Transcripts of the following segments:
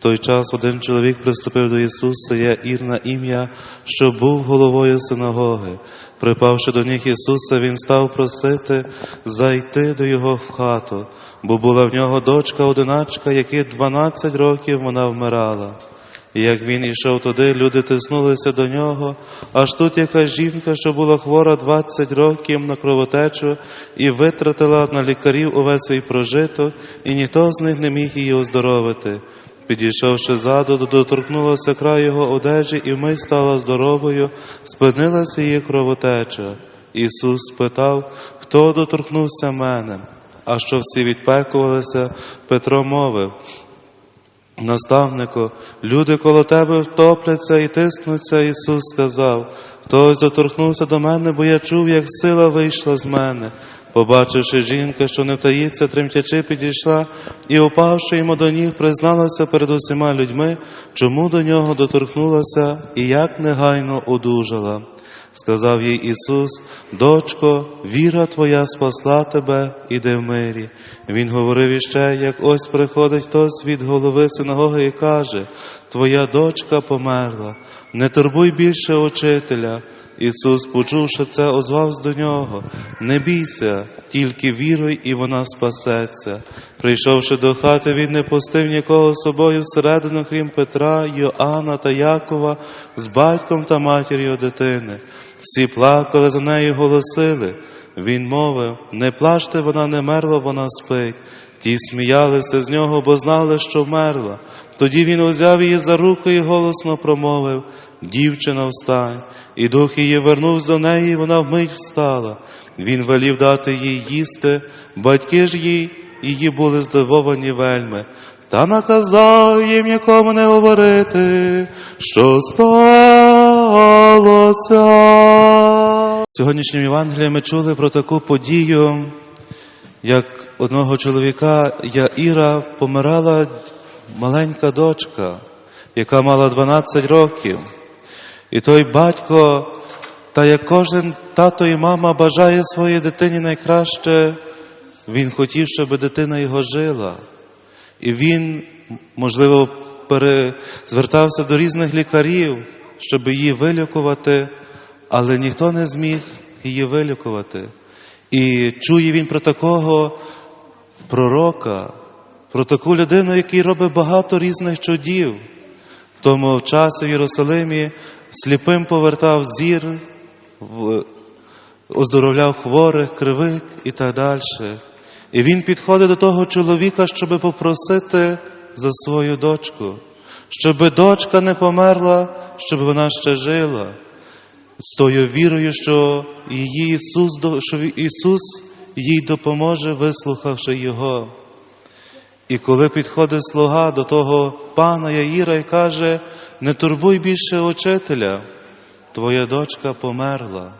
Той час один чоловік приступив до Ісуса, я Ір ім'я, що був головою синагоги. Припавши до ніг Ісуса, він став просити зайти до його в хату, бо була в нього дочка одиначка, якій 12 років вона вмирала. І як він ішов туди, люди тиснулися до нього, аж тут якась жінка, що була хвора 20 років на кровотечу, і витратила на лікарів увесь свій прожиток, і ніхто з них не міг її оздоровити. Підійшовши ззаду, доторкнулася край його одежі, і вмить стала здоровою, спинилася її кровотеча. Ісус спитав, хто доторкнувся мене. А що всі відпекувалися, Петро мовив, Наставнику, люди коло тебе втопляться і тиснуться, Ісус сказав, хтось доторкнувся до мене, бо я чув, як сила вийшла з мене. Побачивши жінка, що не втаїться, тремтячи, підійшла і, упавши йому до ніг, призналася перед усіма людьми, чому до нього доторкнулася і як негайно одужала. Сказав їй Ісус, дочко, віра твоя спасла тебе, іди в мирі. Він говорив іще, як ось приходить хтось від голови синагоги і каже, Твоя дочка померла, не турбуй більше учителя. Ісус, почувши це, озвався до нього. Не бійся, тільки віруй, і вона спасеться. Прийшовши до хати, він не пустив нікого з собою всередину, крім Петра, Йоанна та Якова, з батьком та матір'ю дитини. Всі плакали за нею, голосили. Він мовив: не плачте, вона не мерла, вона спить. Ті сміялися з нього, бо знали, що вмерла. Тоді він узяв її за руку і голосно промовив: Дівчина, встань. І дух її вернувся до неї, вона вмить встала. Він велів дати їй їсти, батьки ж їй її були здивовані вельми, та наказав їм нікому не говорити, що сталося. В сьогоднішньому ми чули про таку подію, як одного чоловіка Яїра помирала маленька дочка, яка мала 12 років. І той батько, та як кожен тато і мама бажає своїй дитині найкраще, він хотів, щоб дитина його жила. І він, можливо, звертався до різних лікарів, щоб її вилікувати, але ніхто не зміг її вилікувати. І чує він про такого пророка, про таку людину, який робить багато різних чудів. В тому часі в Єрусалимі сліпим повертав зір, оздоровляв хворих, кривих і так далі. І він підходить до того чоловіка, щоб попросити за свою дочку, щоб дочка не померла, щоб вона ще жила. З тою вірою, що її Ісус, що Ісус їй допоможе, вислухавши Його. І коли підходить слуга до того пана Яїра і каже, не турбуй більше учителя, твоя дочка померла.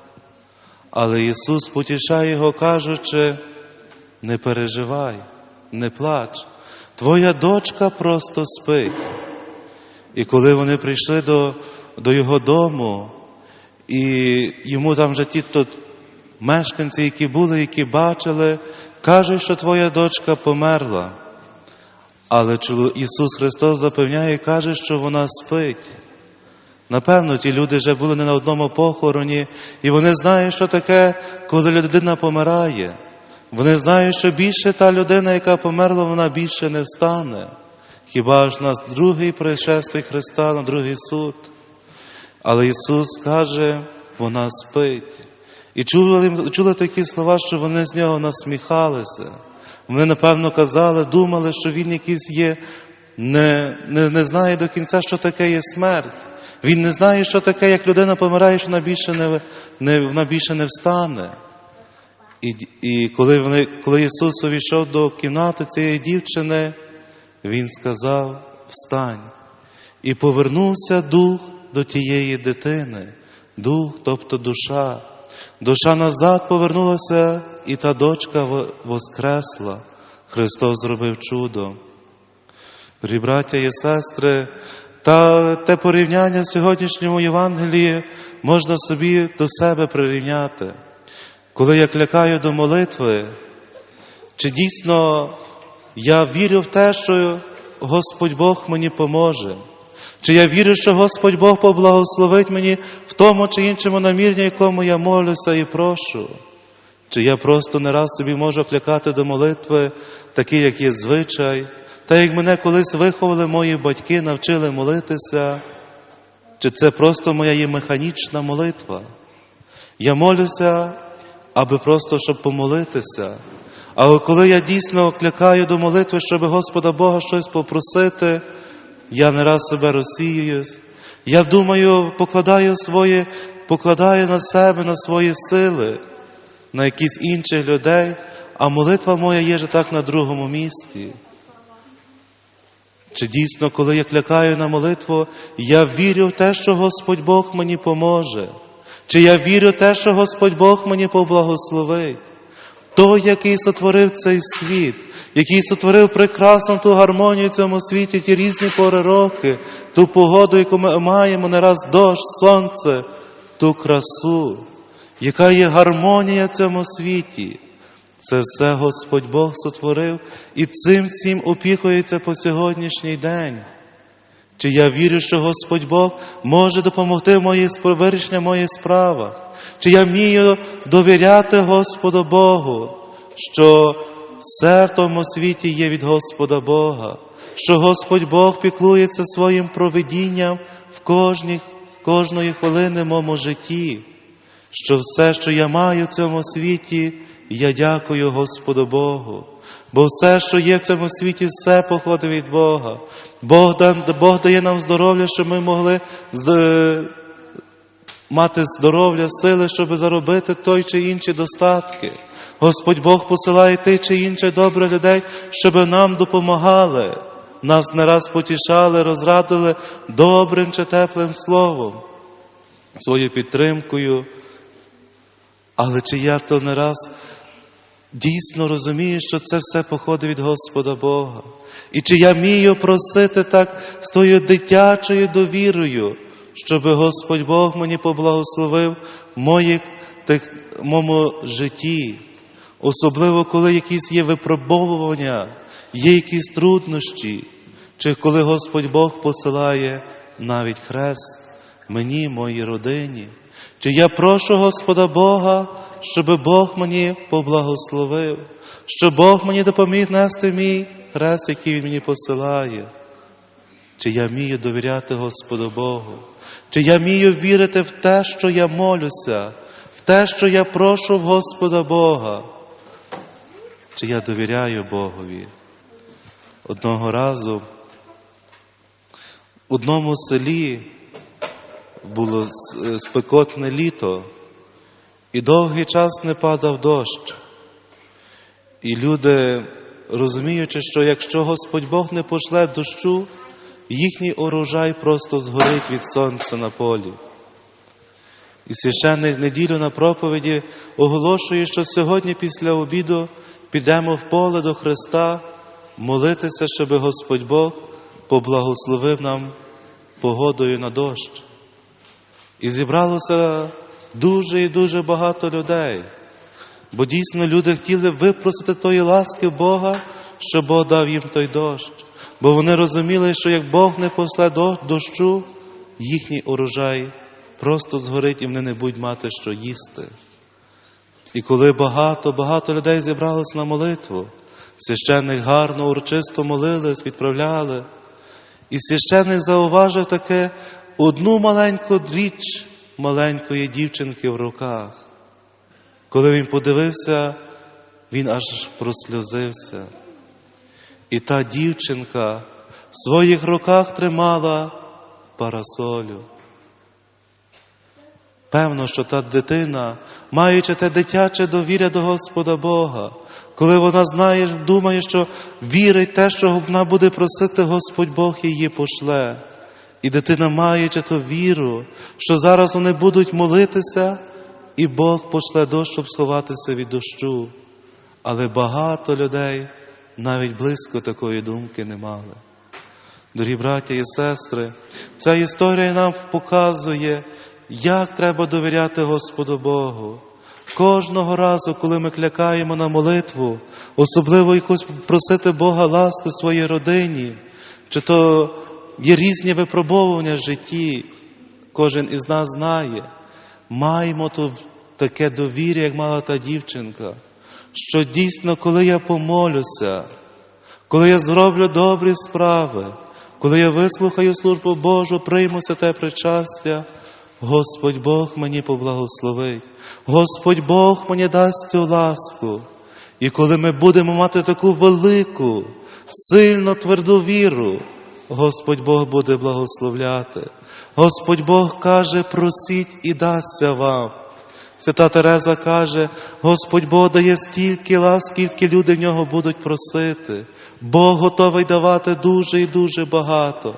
Але Ісус потішає його, кажучи, не переживай, не плач, твоя дочка просто спить. І коли вони прийшли до, до його дому, і йому там вже ті тут мешканці, які були, які бачили, кажуть, що твоя дочка померла. Але Ісус Христос запевняє і каже, що вона спить. Напевно, ті люди вже були не на одному похороні, і вони знають, що таке, коли людина помирає. Вони знають, що більше та людина, яка померла, вона більше не встане. Хіба ж на другий пришествий Христа, на другий суд. Але Ісус каже, вона спить. І чули, чули такі слова, що вони з нього насміхалися. Вони, напевно, казали, думали, що він якийсь є, не, не, не знає до кінця, що таке є смерть. Він не знає, що таке, як людина помирає, що вона більше не, не, вона більше не встане. І, і коли, вони, коли Ісус увійшов до кімнати цієї дівчини, Він сказав: Встань. І повернувся дух до тієї дитини, дух, тобто душа. Душа назад повернулася, і та дочка воскресла. Христос зробив чудо. Дорогі браття і сестри, та те порівняння в сьогоднішньому Євангелії можна собі до себе прирівняти. Коли я клякаю до молитви, чи дійсно я вірю в те, що Господь Бог мені поможе. Чи я вірю, що Господь Бог поблагословить мені тому чи іншому намірні, якому я молюся і прошу? Чи я просто не раз собі можу клякати до молитви, такий, як є звичай, та як мене колись виховали мої батьки, навчили молитися? Чи це просто моя є механічна молитва? Я молюся, аби просто щоб помолитися. Але коли я дійсно клякаю до молитви, щоб Господа Бога щось попросити, я не раз себе розсіююсь. Я думаю, покладаю своє, покладаю на себе, на свої сили, на якісь інших людей, а молитва моя є же так на другому місці. Чи дійсно, коли я клякаю на молитву, я вірю в те, що Господь Бог мені поможе? Чи я вірю в те, що Господь Бог мені поблагословить? Той, який сотворив цей світ, який сотворив прекрасну ту гармонію в цьому світі, ті різні пори роки, ту погоду, яку ми маємо, не раз дощ, сонце, ту красу, яка є гармонія в цьому світі. Це все Господь Бог сотворив і цим всім опікується по сьогоднішній день. Чи я вірю, що Господь Бог може допомогти в моїй вирішенні моїх справах? Чи я вмію довіряти Господу Богу, що все в тому світі є від Господа Бога, що Господь Бог піклується своїм провидінням в кожній, кожної хвилини моєму житті, що все, що я маю в цьому світі, я дякую Господу Богу. Бо все, що є в цьому світі, все походить від Бога. Бог, Бог дає нам здоров'я, щоб ми могли з, мати здоров'я, сили, щоб заробити той чи інші достатки. Господь Бог посилає тих чи інших добрих людей, щоб нам допомагали, нас не раз потішали, розрадили добрим чи теплим словом, своєю підтримкою. Але чи я то не раз дійсно розумію, що це все походить від Господа Бога? І чи я вмію просити так з тою дитячою довірою, щоб Господь Бог мені поблагословив моїх, тих, моєму житті, особливо коли якісь є випробовування, є якісь труднощі, чи коли Господь Бог посилає навіть хрест мені, моїй родині. Чи я прошу Господа Бога, щоб Бог мені поблагословив, щоб Бог мені допоміг нести мій хрест, який Він мені посилає. Чи я вмію довіряти Господу Богу? Чи я вмію вірити в те, що я молюся, в те, що я прошу в Господа Бога? Чи я довіряю Богові? Одного разу в одному селі було е, спекотне літо, і довгий час не падав дощ. І люди, розуміючи, що якщо Господь Бог не пошле дощу, їхній урожай просто згорить від сонця на полі. І священник неділю на проповіді оголошує, що сьогодні після обіду підемо в поле до Христа молитися, щоб Господь Бог поблагословив нам погодою на дощ. І зібралося дуже і дуже багато людей, бо дійсно люди хотіли випросити тої ласки Бога, що Бог дав їм той дощ. Бо вони розуміли, що як Бог не после дощу, їхній урожай просто згорить і вони не будуть мати що їсти. І коли багато, багато людей зібралось на молитву, священник гарно, урочисто молились, відправляли. І священник зауважив таке одну маленьку річ маленької дівчинки в руках. Коли він подивився, він аж просльозився. І та дівчинка в своїх руках тримала парасолю. Певно, що та дитина, маючи те дитяче довір'я до Господа Бога, коли вона знає, думає, що вірить те, що вона буде просити, Господь Бог її пошле. І дитина, маючи ту віру, що зараз вони будуть молитися, і Бог пошле дощ, щоб сховатися від дощу. Але багато людей навіть близько такої думки не мали. Дорогі браття і сестри, ця історія нам показує, як треба довіряти Господу Богу. Кожного разу, коли ми клякаємо на молитву, особливо якось просити Бога ласку своїй родині, чи то є різні випробовування в житті, кожен із нас знає. Маємо то таке довір'я, як мала та дівчинка, що дійсно, коли я помолюся, коли я зроблю добрі справи, коли я вислухаю службу Божу, приймуся те причастя, Господь Бог мені поблагословить, Господь Бог мені дасть цю ласку. І коли ми будемо мати таку велику, сильно тверду віру, Господь Бог буде благословляти. Господь Бог каже, просіть і дасться вам. Свята Тереза каже, Господь Бог дає стільки ласки, скільки люди в нього будуть просити. Бог готовий давати дуже і дуже багато,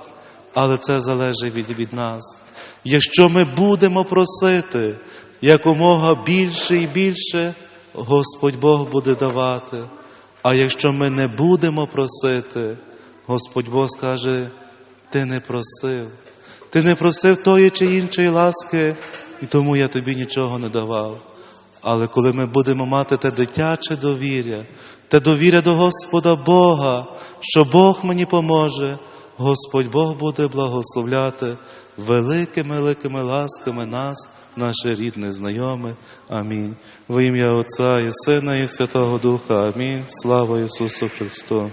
але це залежить від, від нас. Якщо ми будемо просити якомога більше і більше, Господь Бог буде давати. А якщо ми не будемо просити, Господь Бог скаже, ти не просив. Ти не просив тої чи іншої ласки, і тому я тобі нічого не давав. Але коли ми будемо мати те дитяче довір'я, те довір'я до Господа Бога, що Бог мені поможе, Господь Бог буде благословляти великими великими ласками нас, наше рідне, знайоме. Амінь. Во ім'я Отця і Сина, і Святого Духа. Амінь. Слава Ісусу Христу.